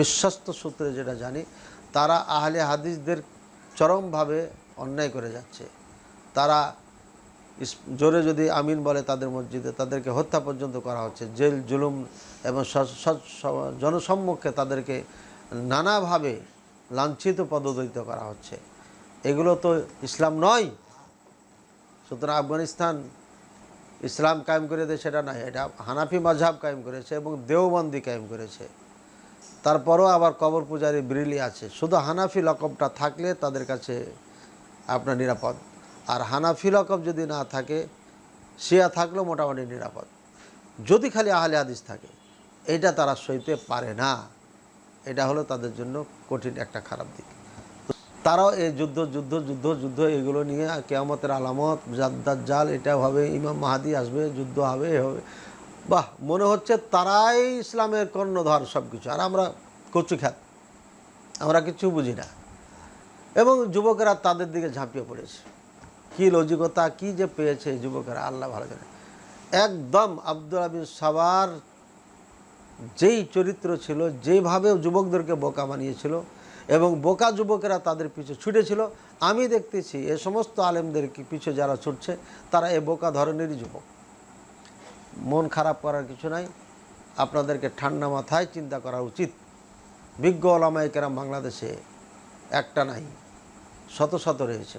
বিশ্বস্ত সূত্রে যেটা জানি, তারা আহলে হাদিসদের চরমভাবে অন্যায় করে যাচ্ছে। তারা জোরে যদি আমিন বলে তাদের মসজিদে, তাদেরকে হত্যা পর্যন্ত করা হচ্ছে, জেল, জুলুম এবং জনসম্মুখে তাদেরকে নানাভাবে লাঞ্ছিত পদদলিত করা হচ্ছে। এগুলো তো ইসলাম নয়। সুতরাং আফগানিস্তান ইসলাম কায়েম করে দেয় সেটা নয়, এটা হানাফি মাঝহাব কায়েম করেছে এবং দেওবন্দি কায়েম করেছে। তারপরও আবার কবর পূজারী ব্রিলি আছে। শুধু হানাফি লকবটা থাকলে তাদের কাছে আপনার নিরাপদ। আর হানাফি লকব যদি না থাকে, শিয়া থাকলেও মোটামুটি নিরাপদ। যদি খালি আহলে হাদিস থাকে, এটা তারা সইতে পারে না। এটা হলো তাদের জন্য কঠিন একটা খারাপ দিক। তারাও এই যুদ্ধ যুদ্ধ যুদ্ধ যুদ্ধ, এগুলো নিয়ে কেয়ামতের আলামত জাদ্দার জাল এটা হবে, ইমাম মাহাদি আসবে, যুদ্ধ হবে, এ হবে। বাহ, মনে হচ্ছে তারাই ইসলামের কর্ণধার সব কিছু আর আমরা কচু খ্যাত। আমরা কিছু বুঝি না। এবং যুবকেরা তাদের দিকে ঝাঁপিয়ে পড়েছে। কি লজিকতা, কি যে পেয়েছে যুবকেরা, আল্লাহ ভালো জানে। একদম আব্দুল আবিন সাবার যেই চরিত্র ছিল যেইভাবে যুবকদেরকে বোকা বানিয়েছিল এবং বোকা যুবকেরা তাদের পিছু ছুটেছিল, আমি দেখতেছি এ সমস্ত আলেমদেরকে পিছু যারা ছুটছে, তারা এ বোকা ধরনেরই যুবক। মন খারাপ করার কিছু নাই। আপনাদেরকে ঠান্ডা মাথায় চিন্তা করা উচিত। বিজ্ঞ ওলামাইকেরাম বাংলাদেশে একটা নাই, শত শত রয়েছে।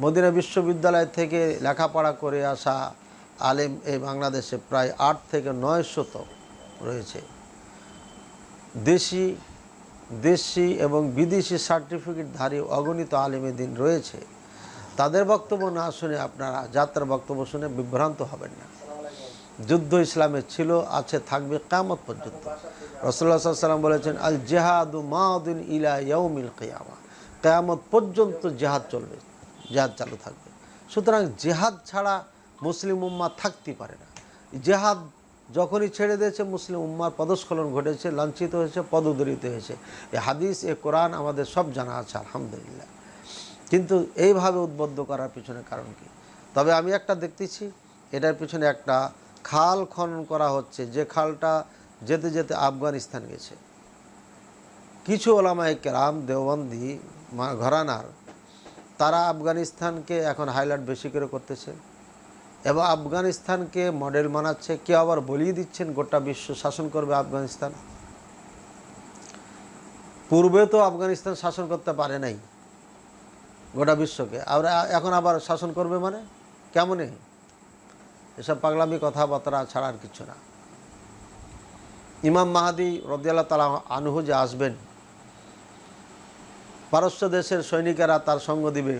মদিনা বিশ্ববিদ্যালয় থেকে লেখাপড়া করে আসা আলেম এই বাংলাদেশে প্রায় আট থেকে নয় শত রয়েছে। দেশি দেশি এবং বিদেশি সার্টিফিকেটধারী অগণিত আলেমে দিন রয়েছে। তাদের বক্তব্য না শুনে আপনারা যাত্রার বক্তব্য শুনে বিভ্রান্ত হবেন না। যুদ্ধ ইসলামে ছিল, আছে, থাকবে কামত পর্যন্ত। রসল্লা বলেছেন আল জেহাদু মাউদ্দিন ইলা ইয়ৌমিল কেয়ামা। কেয়ামত পর্যন্ত জেহাদ চলবে, জেহাদ চালু থাকবে। সুতরাং জেহাদ ছাড়া মুসলিম উম্মা থাকতে পারে না। জেহাদ যখনই ছেড়ে দিয়েছে, মুসলিম উম্মার পদস্খলন ঘটেছে, লাঞ্ছিত হয়েছে, পদোদরিত হয়েছে। এ হাদিস, এ কোরআন আমাদের সব জানা আছে, আলহামদুলিল্লাহ। কিন্তু এইভাবে উদ্বুদ্ধ করার পিছনে কারণ কি? তবে আমি একটা দেখতেছি, এটার পিছনে একটা খাল খনন করা হচ্ছে, যে খালটা যেতে যেতে আফগানিস্তান গেছে। কিছু ওলামাই কেরাম, দেওবন্দি ঘরানার, তারা আফগানিস্তানকে এখন হাইলাইট বেশি করে করতেছে। এবং আফগানিস্তানকে মডেল মানাচ্ছে কেউ আবার বলিয়ে দিচ্ছেন, গোটা বিশ্ব শাসন করবে আফগানিস্তান। পূর্বে তো আফগানিস্তান শাসন করতে পারে নাই গোটা বিশ্বকে। আর এখন আবার শাসন করবে মানে? কেমনে? এসব পাগলামি, কথাবার্তা ছাড়া আর কিছু না। ইমাম মাহাদি রদিয়াল্লাহ তালা আনহু যে আসবেন, পারস্য দেশের সৈনিকেরা তার সঙ্গ দিবে।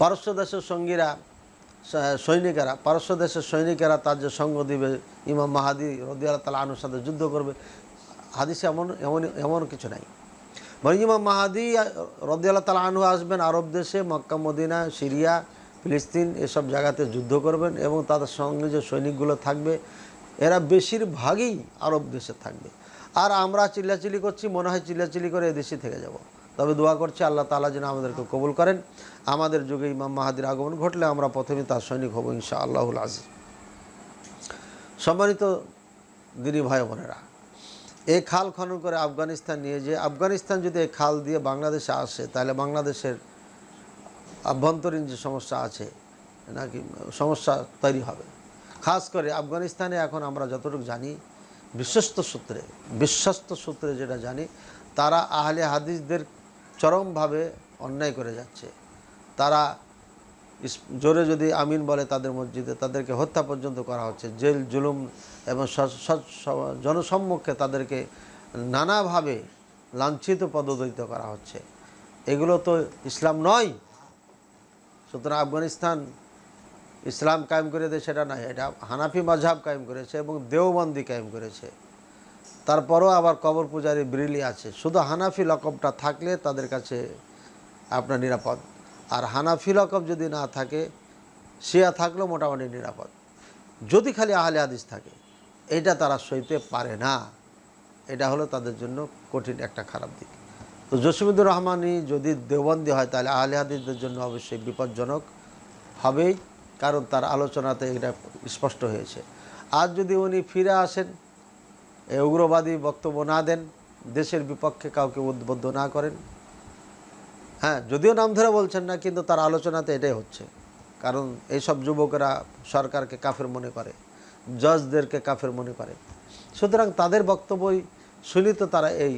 পারস্য দেশের সঙ্গীরা, সৈনিকেরা, পারস্য দেশের সৈনিকেরা তার যে সঙ্গ দিবে, ইমাম মাহাদি রদিয়াল্লাহ তালা আনুর সাথে যুদ্ধ করবে। হাদিসে এমন এমন এমন কিছু নাই। ইমাম মাহাদি রদিয়াল্লাহ তালা আনহু আসবেন আরব দেশে, মক্কা, মদিনা, সিরিয়া, ফিলিস্তিন এসব জায়গাতে যুদ্ধ করবেন এবং তাদের সঙ্গে যে সৈনিকগুলো থাকবে, এরা বেশিরভাগই আরব দেশে থাকবে। আর আমরা চিল্লাচিল্লি করছি, মনে হয় চিল্লাচিল্লি করে এদেশে থেকে যাব। তবে দোয়া করছি আল্লাহ তালা যেন আমাদেরকে কবুল করেন। আমাদের যুগে ইমাম মাহাদির আগমন ঘটলে আমরা প্রথমে তার সৈনিক হব ইনশা আল্লাহুল আজিজ। সম্মানিত দিনী ভাই বোনেরা এই খাল খনন করে আফগানিস্তান নিয়ে যে আফগানিস্তান যদি এই খাল দিয়ে বাংলাদেশে আসে, তাহলে বাংলাদেশের আভ্যন্তরীণ যে সমস্যা আছে, নাকি সমস্যা তৈরি হবে। খাস করে আফগানিস্তানে এখন আমরা যতটুকু জানি, বিশ্বস্ত সূত্রে বিশ্বস্ত সূত্রে যেটা জানি, তারা আহলে হাদিসদের চরমভাবে অন্যায় করে যাচ্ছে। তারা জোরে যদি আমিন বলে তাদের মসজিদে, তাদেরকে হত্যা পর্যন্ত করা হচ্ছে, জেল, জুলুম এবং জনসম্মুখে তাদেরকে নানাভাবে লাঞ্ছিত পদদলিত করা হচ্ছে। এগুলো তো ইসলাম নয়। সুতরাং আফগানিস্তান ইসলাম কায়েম করে দেয় সেটা নয়। এটা হানাফি মাঝহাব কায়েম করেছে এবং দেওবন্দি কায়েম করেছে। তারপরও আবার কবর পূজারী ব্রিলি আছে। শুধু হানাফি লকবটা থাকলে তাদের কাছে আপনার নিরাপদ। আর হানাফি লকব যদি না থাকে, শিয়া থাকলেও মোটামুটি নিরাপদ। যদি খালি আহলে হাদিস থাকে, এটা তারা সইতে পারে না। এটা হলো তাদের জন্য কঠিন একটা খারাপ দিক। তো জসিমুদ্দুর রহমানই যদি দেওবন্দি হয়, তাহলে আহলে হাদিসদের জন্য অবশ্যই বিপজ্জনক হবেই, কারণ তার আলোচনাতে এটা স্পষ্ট হয়েছে। আর যদি উনি ফিরে আসেন উগ্রবাদী বক্তব্য না দেন, দেশের বিপক্ষে কাউকে উদ্বুদ্ধ না করেন হ্যাঁ যদিও নাম ধরে বলছেন না, কিন্তু তার আলোচনাতে এটাই হচ্ছে। কারণ এইসব যুবকেরা সরকারকে কাফের মনে করে, জজদেরকে কাফের মনে করে। সুতরাং তাদের বক্তব্যই শুনি তো তারা এই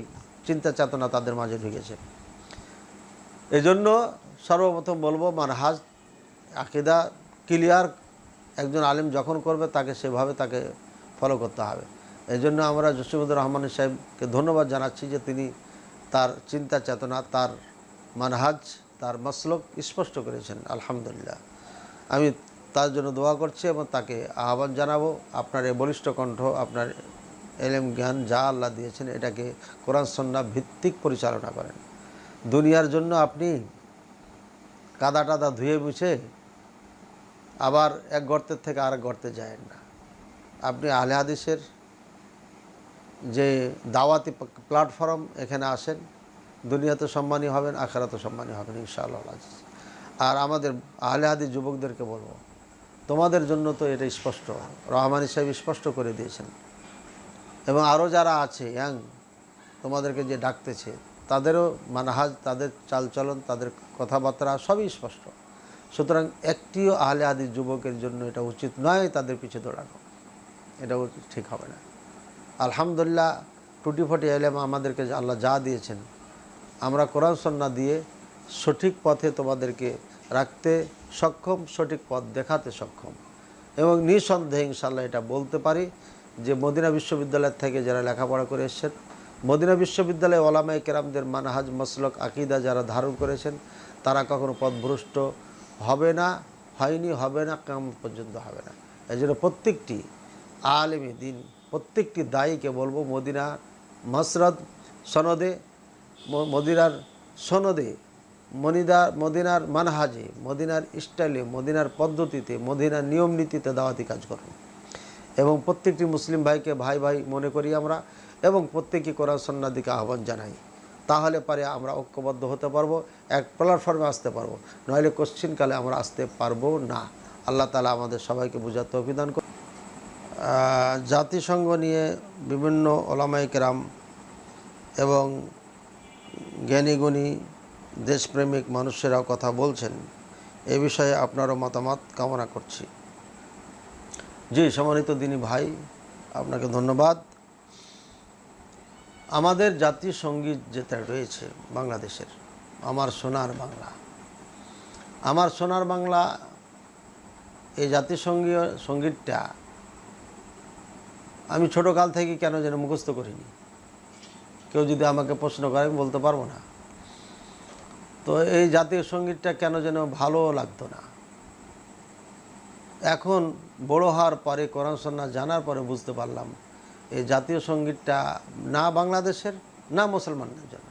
চিন্তা চেতনা তাদের মাঝে ঢুকেছে। এই জন্য সর্বপ্রথম বলব, মানহাজ আকিদা ক্লিয়ার, একজন আলিম যখন করবে তাকে সেভাবে তাকে ফলো করতে হবে। এই জন্য আমরা জসিমুদ্দুর রহমান সাহেবকে ধন্যবাদ জানাচ্ছি যে তিনি তার চিন্তা চেতনা, তার মানহাজ তার মসলক স্পষ্ট করেছেন, আলহামদুলিল্লাহ। আমি তার জন্য দোয়া করছি এবং তাকে আহ্বান জানাব, আপনার এই বলিষ্ঠ কণ্ঠ, আপনার এলেম জ্ঞান যা আল্লাহ দিয়েছেন, এটাকে কোরআন সন্না ভিত্তিক পরিচালনা করেন। দুনিয়ার জন্য আপনি কাদা টাদা ধুয়ে মুছে আবার এক গর্তের থেকে আরেক গর্তে যায় না। আপনি আলে হাদিসের যে দাওয়াতি প্ল্যাটফর্ম এখানে আসেন দুনিয়াতে সম্মানী হবেন, আখারাতে সম্মানী হবেন, ইনশাআল্লাহ। আর আমাদের আহলে হাদিস যুবকদেরকে বলব, তোমাদের জন্য তো এটা স্পষ্ট, রহমানি সাহেব স্পষ্ট করে দিয়েছেন। এবং আরও যারা আছে, ইয়াং, তোমাদেরকে যে ডাকতেছে, তাদেরও মানহাজ, তাদের চালচলন, তাদের কথাবার্তা সবই স্পষ্ট। সুতরাং একটিও আহলে হাদিস যুবকের জন্য এটা উচিত নয়, তাদের পিছিয়ে দৌড়ানো। এটা ঠিক হবে না। আলহামদুলিল্লাহ টুটি ফটি এলেম আমাদেরকে আল্লাহ যা দিয়েছেন আমরা কোরআন সন্না দিয়ে সঠিক পথে তোমাদেরকে রাখতে সক্ষম, সঠিক পথ দেখাতে সক্ষম। এবং নিঃসন্দেহে ইনশাল্লাহ এটা বলতে পারি যে মদিনা বিশ্ববিদ্যালয় থেকে যারা লেখাপড়া করে এসছেন, মদিনা বিশ্ববিদ্যালয়ে ওলামাই কেরামদের মানহাজ মসলক আকিদা যারা ধারণ করেছেন, তারা কখনো পথভ্রষ্ট হবে না, হয়নি, হবে না কেমন পর্যন্ত হবে না। এই জন্য প্রত্যেকটি আলেমী দিন, প্রত্যেকটি দায়ীকে বলব মদিনা মসরদ সনদে মদিনার সনদে মনিদার মদিনার মানহাজে, মদিনার স্টাইলে, মদিনার পদ্ধতিতে, মদিনার নিয়ম নীতিতে দাওয়াতি কাজ করুন এবং প্রত্যেকটি মুসলিম ভাইকে ভাই ভাই মনে করি আমরা, এবং প্রত্যেককে কোরআন সন্ন্যার দিকে আহ্বান জানাই। তাহলে পারে আমরা ঐক্যবদ্ধ হতে পারব, এক প্ল্যাটফর্মে আসতে পারব। নইলে কোশ্চিনকালে আমরা আসতে পারব না। আল্লাহ তালা আমাদের সবাইকে বোঝাতে অভিধান করুন। জাতিসংঘ নিয়ে বিভিন্ন ওলামাই কেরাম এবং জ্ঞানীগুণী দেশপ্রেমিক মানুষেরাও কথা বলছেন। এ বিষয়ে আপনারও মতামত, কামনা করছি। জি, সম্মানিত দিনী ভাই, আপনাকে ধন্যবাদ। আমাদের জাতীয় সংগীত যেটা রয়েছে বাংলাদেশের, আমার সোনার বাংলা। আমার সোনার বাংলা, এই জাতীয় সঙ্গীয় সঙ্গীতটা আমি ছোটোকাল থেকে কেন যেন মুখস্থ করিনি? কেউ যদি আমাকে প্রশ্ন করে, আমি বলতে পারব না। তো এই জাতীয় সঙ্গীতটা কেন যেন ভালো লাগতো না। এখন বড় হওয়ার পরে, কোরআন সন্না জানার পরে বুঝতে পারলাম, এই জাতীয় সঙ্গীতটা না বাংলাদেশের, না মুসলমানদের জন্য।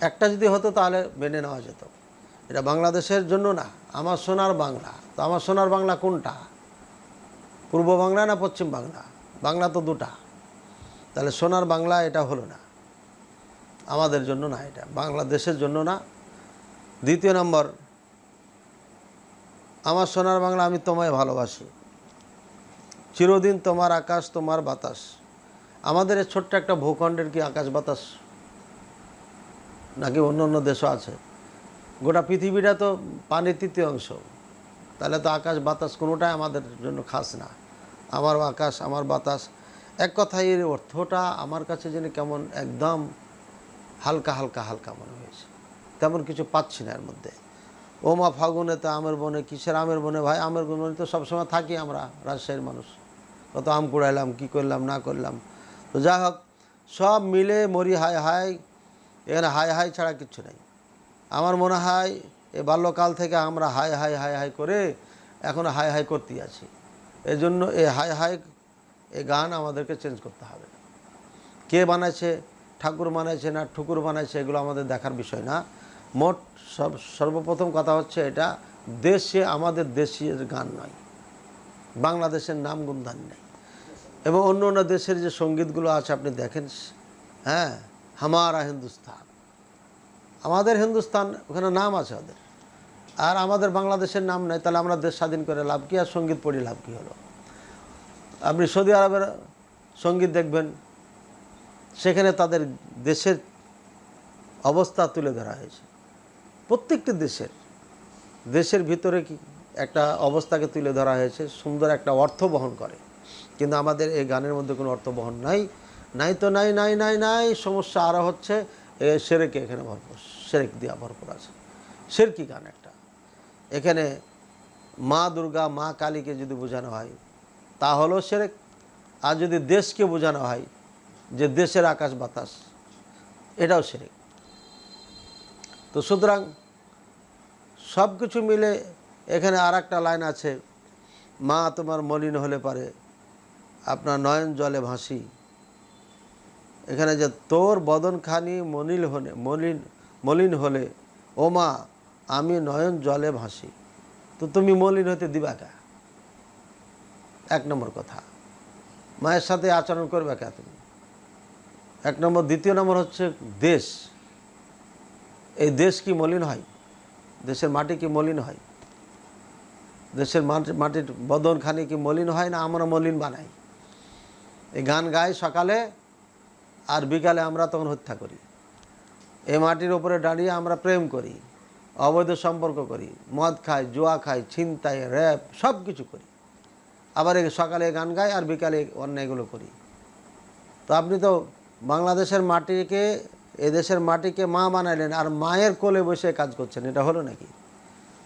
একটা যদি হতো তাহলে মেনে নেওয়া যেত। এটা বাংলাদেশের জন্য না, আমার সোনার বাংলা। তো আমার সোনার বাংলা কোনটা? পূর্ব বাংলা না পশ্চিম বাংলা? বাংলা তো দুটা। তাহলে সোনার বাংলা এটা হলো না। আমাদের জন্য না এটা, বাংলাদেশের জন্য না। দ্বিতীয় নম্বর, আমার সোনার বাংলা আমি তোমায় ভালোবাসি। চিরদিন তোমার আকাশ, তোমার বাতাস। আমাদের এই ছোট্ট একটা ভূখণ্ডের কি আকাশ বাতাস? নাকি অন্য অন্য দেশও আছে? গোটা পৃথিবীটা তো পানির তৃতীয় অংশ। তাহলে তো আকাশ বাতাস কোনোটাই আমাদের জন্য খাস না। আমার আকাশ, আমার বাতাস। এক কথায় এর অর্থটা আমার কাছে যেন কেমন একদম হালকা হালকা হালকা মনে হয়েছে। তেমন কিছু পাচ্ছি না এর মধ্যে। ও মা ফাগুনে তো আমের বনে, কিসের আমের বনে? ভাই, আমের বনে তো সবসময় থাকি আমরা, রাজশাহীর মানুষ। কত আম কুড়াইলাম, কী করলাম, না করলাম। তো যাই হোক, সব মিলে মরি হাই হাই এখানে হাই হাই ছাড়া কিচ্ছু নেই। আমার মনে হয়, এ বাল্যকাল থেকে আমরা হাই হাই হাই হাই করে এখন হাই হাই করতেই আছি। এই জন্য এই হাই হাই এই গান আমাদেরকে চেঞ্জ করতে হবে। কে বানাইছে ঠাকুর বানাইছে না ঠুকুর বানাইছে, এগুলো আমাদের দেখার বিষয় না। মোট সব, সর্বপ্রথম কথা হচ্ছে এটা, দেশে আমাদের দেশের গান নয়। বাংলাদেশের নাম গুণধান নেই। এবং অন্য অন্য দেশের যে সঙ্গীতগুলো আছে, আপনি দেখেন হ্যাঁ হামারা হিন্দুস্তান। আমাদের হিন্দুস্তান, ওখানে নাম আছে ওদের। আর আমাদের বাংলাদেশের নাম নেই, তাহলে আমরা দেশ স্বাধীন করে লাভ কি, আর সংগীত পড়ি লাভ কী হলো? আপনি সৌদি আরবের সংগীত দেখবেন সেখানে তাদের দেশের অবস্থা তুলে ধরা হয়েছে। প্রত্যেকটি দেশের দেশের ভিতরে কি একটা অবস্থাকে তুলে ধরা হয়েছে, সুন্দর একটা অর্থ বহন করে। কিন্তু আমাদের এই গানের মধ্যে কোনো অর্থ বহন নাই। নাই তো নাই নাই নাই নাই, সমস্যা আরও হচ্ছে। এ সেরেকে এখানে ভরপুর, সেরেক দিয়া ভরপুর আছে। সেরকি গান একটা। এখানে মা দুর্গা, মা কালীকে যদি বোঝানো হয়, তা হলো সেরেক। আর যদি দেশকে বোঝানো হয় যে দেশের আকাশ বাতাস, এটাও সেরেক। তো সুতরাং সব কিছু মিলে এখানে আর একটা লাইন আছে, মা তোমার মলিন হলে পারে, আপনার নয়ন জলে ভাসি। এখানে যে তোর বদনখানি মলিন হলে, মলিন মলিন হলে, ও মা, আমি নয়ন জলে ভাসি। তো তুমি মলিন হতে দিবা কা? এক নম্বর কথা। মায়ের সাথে আচরণ করবে কে তুমি? এক নম্বর, দ্বিতীয় নম্বর হচ্ছে দেশ। এই দেশ কি মলিন হয়? দেশের মাটি কি মলিন হয়? দেশের মাটি মাটির বদনখানি কি মলিন হয় না আমরা মলিন বানাই? এই গান গাই সকালে আর বিকালে আমরা তখন হত্যা করি। এই মাটির ওপরে দাঁড়িয়ে আমরা প্রেম করি, অবৈধ সম্পর্ক করি, মদ খাই, জুয়া খাই, ছিনতাই র্যাপ সব কিছু করি। আবার সকালে গান গাই আর বিকালে অন্যায়গুলো করি। তো আপনি তো বাংলাদেশের মাটিকে, এদেশের মাটিকে মা বানাইলেন আর মায়ের কোলে বসে কাজ করছেন, এটা হলো নাকি?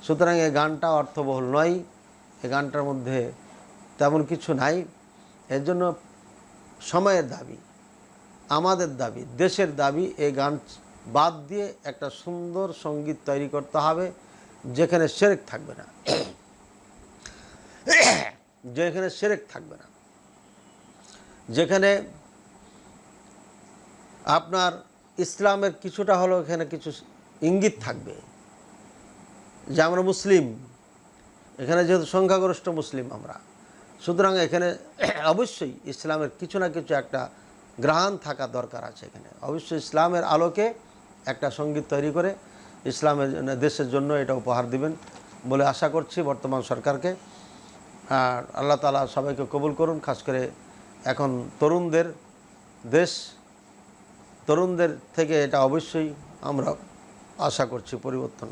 সুতরাং এই গানটা অর্থবহুল নয় এই গানটার মধ্যে তেমন কিছু নাই। এর জন্য সময়ের দাবি, আমাদের দাবি, দেশের দাবি এই গান বাদ দিয়ে একটা সুন্দর সংগীত তৈরি করতে হবে, যেখানে সেরেক থাকবে না। যেখানে সেরেক থাকবে না। যেখানে আপনার ইসলামের কিছুটা হলো এখানে কিছু ইঙ্গিত থাকবে। যে আমরা মুসলিম, এখানে যেহেতু সংখ্যাগরিষ্ঠ মুসলিম আমরা, সুতরাং এখানে অবশ্যই ইসলামের কিছু না কিছু একটা গ্রহণ থাকা দরকার আছে এখানে। অবশ্যই ইসলামের আলোকে একটা সংগীত তৈরি করে ইসলামের দেশের জন্য এটা উপহার দিবেন বলে আশা করছি বর্তমান সরকারকে। আর আল্লাহ তালা সবাইকে কবুল করুন, খাস করে এখন তরুণদের দেশ তরুণদের থেকে এটা অবশ্যই আমরা আশা করছি পরিবর্তন।